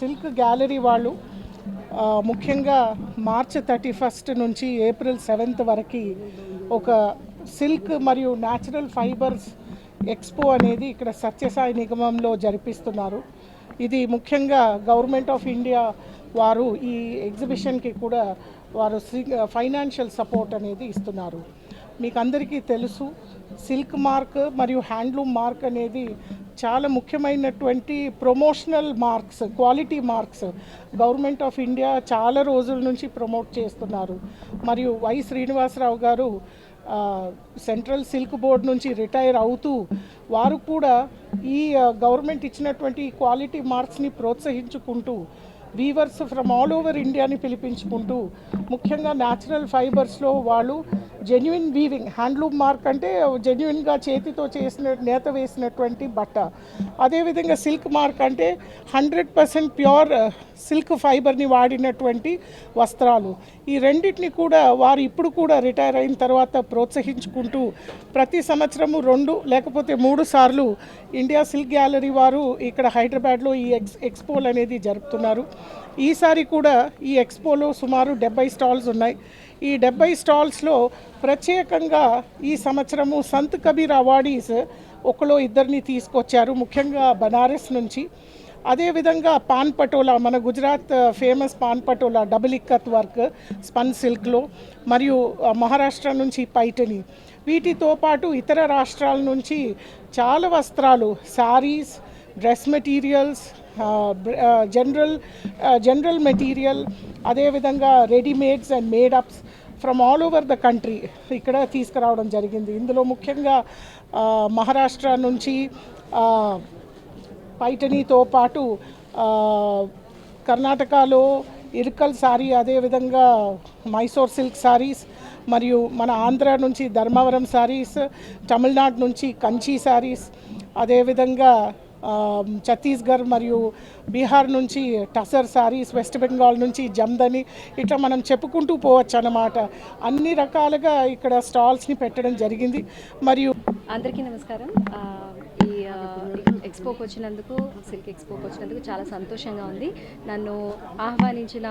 Silk gallery వాళ్ళు ముఖ్యంగా March thirty first నుంచి ఏప్రిల్ సెవెంత్ వరకు ఒక సిల్క్ మరియు న్యాచురల్ ఫైబర్స్ ఎక్స్పో అనేది ఇక్కడ సత్యసాయి నిగమంలో జరిపిస్తున్నారు. ఇది ముఖ్యంగా గవర్నమెంట్ ఆఫ్ ఇండియా వారు ఈ ఎగ్జిబిషన్కి కూడా వారు ఫైనాన్షియల్ సపోర్ట్ అనేది ఇస్తున్నారు. మీకు అందరికీ తెలుసు సిల్క్ మార్క్ మరియు హ్యాండ్లూమ్ మార్క్ అనేది చాలా ముఖ్యమైనటువంటి promotional marks quality marks government of India చాలా రోజుల నుంచి ప్రమోట్ చేస్తున్నారు. మరియు Y Srinivasarao garu central silk board నుంచి రిటైర్ అవుతూ వారు కూడా ఈ గవర్నమెంట్ ఇచ్చినటువంటి క్వాలిటీ మార్క్స్ని ప్రోత్సహించుకుంటూ వీవర్స్ ఫ్రమ్ ఆల్ ఓవర్ ఇండియాని పిలిపించుకుంటూ ముఖ్యంగా న్యాచురల్ ఫైబర్స్లో వాళ్ళు జెన్యున్ వీవింగ్ హ్యాండ్లూమ్ మార్క్ అంటే జెన్యున్గా చేతితో చేసిన నేత వేసినటువంటి బట్ట. అదేవిధంగా సిల్క్ మార్క్ అంటే హండ్రెడ్ పర్సెంట్ ప్యూర్ సిల్క్ ఫైబర్ని వాడినటువంటి వస్త్రాలు. ఈ రెండింటిని కూడా వారు ఇప్పుడు కూడా రిటైర్ అయిన తర్వాత ప్రోత్సహించుకుంటూ ప్రతి సంవత్సరము రెండు లేకపోతే మూడు సార్లు ఇండియా సిల్క్ గ్యాలరీ వారు ఇక్కడ హైదరాబాద్లో ఈ ఎక్స్ ఎక్స్పోలు అనేది జరుపుతున్నారు. ఈసారి కూడా ఈ ఎక్స్పోలో సుమారు డెబ్బై స్టాల్స్ ఉన్నాయి. ఈ డెబ్బై స్టాల్స్లో ప్రత్యేకంగా ఈ సంవత్సరము సంత్ కబీర్ అవార్డీస్ ఒకలో ఇద్దరిని తీసుకొచ్చారు ముఖ్యంగా బనారస్ నుంచి. అదేవిధంగా పాన్ పటోలా మన Gujarat uh, famous pan Patola double ikat work spun సిల్క్లో మరియు uh, మహారాష్ట్ర నుంచి పైటని. వీటితో పాటు ఇతర రాష్ట్రాల నుంచి చాలా వస్త్రాలు saris dress materials general general material అదేవిధంగా readymades and madeups from all over the country ఇక్కడ తీసుకురావడం జరిగింది. ఇందులో ముఖ్యంగా మహారాష్ట్ర నుంచి పైటనీతో పాటు కర్ణాటకలో ఇరుకల్ సారీ అదేవిధంగా మైసూర్ సిల్క్ సారీస్ మరియు మన ఆంధ్ర నుంచి ధర్మవరం సారీస్ తమిళనాడు నుంచి కంచి సారీస్ అదేవిధంగా ఛత్తీస్గఢ్ మరియు బీహార్ నుంచి టసర్ సారీస్ వెస్ట్ బెంగాల్ నుంచి జమ్దని ఇట్లా మనం చెప్పుకుంటూ పోవచ్చు అన్నమాట. అన్ని రకాలుగా ఇక్కడ స్టాల్స్ని పెట్టడం జరిగింది. మరియు అందరికీ నమస్కారం. ఈ ఎక్స్పోకి వచ్చినందుకు సిల్క్ ఎక్స్పోకి వచ్చినందుకు చాలా సంతోషంగా ఉంది. నన్ను ఆహ్వానించిన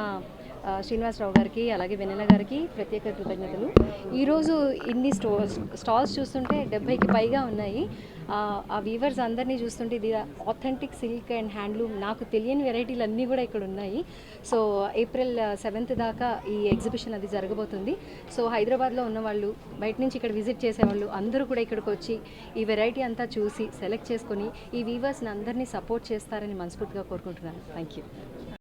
శ్రీనివాసరావు గారికి అలాగే వెన్నెల గారికి ప్రత్యేక కృతజ్ఞతలు. ఈరోజు ఇన్ని స్టోర్స్ స్టాల్స్ చూస్తుంటే డెబ్బైకి పైగా ఉన్నాయి. ఆ, వీవర్స్ అందరినీ చూస్తుంటే ఇది ఆథెంటిక్ సిల్క్ అండ్ హ్యాండ్లూమ్ నాకు తెలియని వెరైటీలు అన్నీ కూడా ఇక్కడ ఉన్నాయి. సో ఏప్రిల్ సెవెంత్ దాకా ఈ ఎగ్జిబిషన్ అది జరగబోతుంది. సో హైదరాబాద్లో ఉన్న వాళ్ళు బయట నుంచి ఇక్కడ విజిట్ చేసేవాళ్ళు అందరూ కూడా ఇక్కడికి వచ్చి ఈ వెరైటీ అంతా చూసి సెలెక్ట్ చేసుకొని ఈ వీవర్స్ని అందరినీ సపోర్ట్ చేస్తారని మనస్ఫూర్తిగా కోరుకుంటున్నాను. Thank you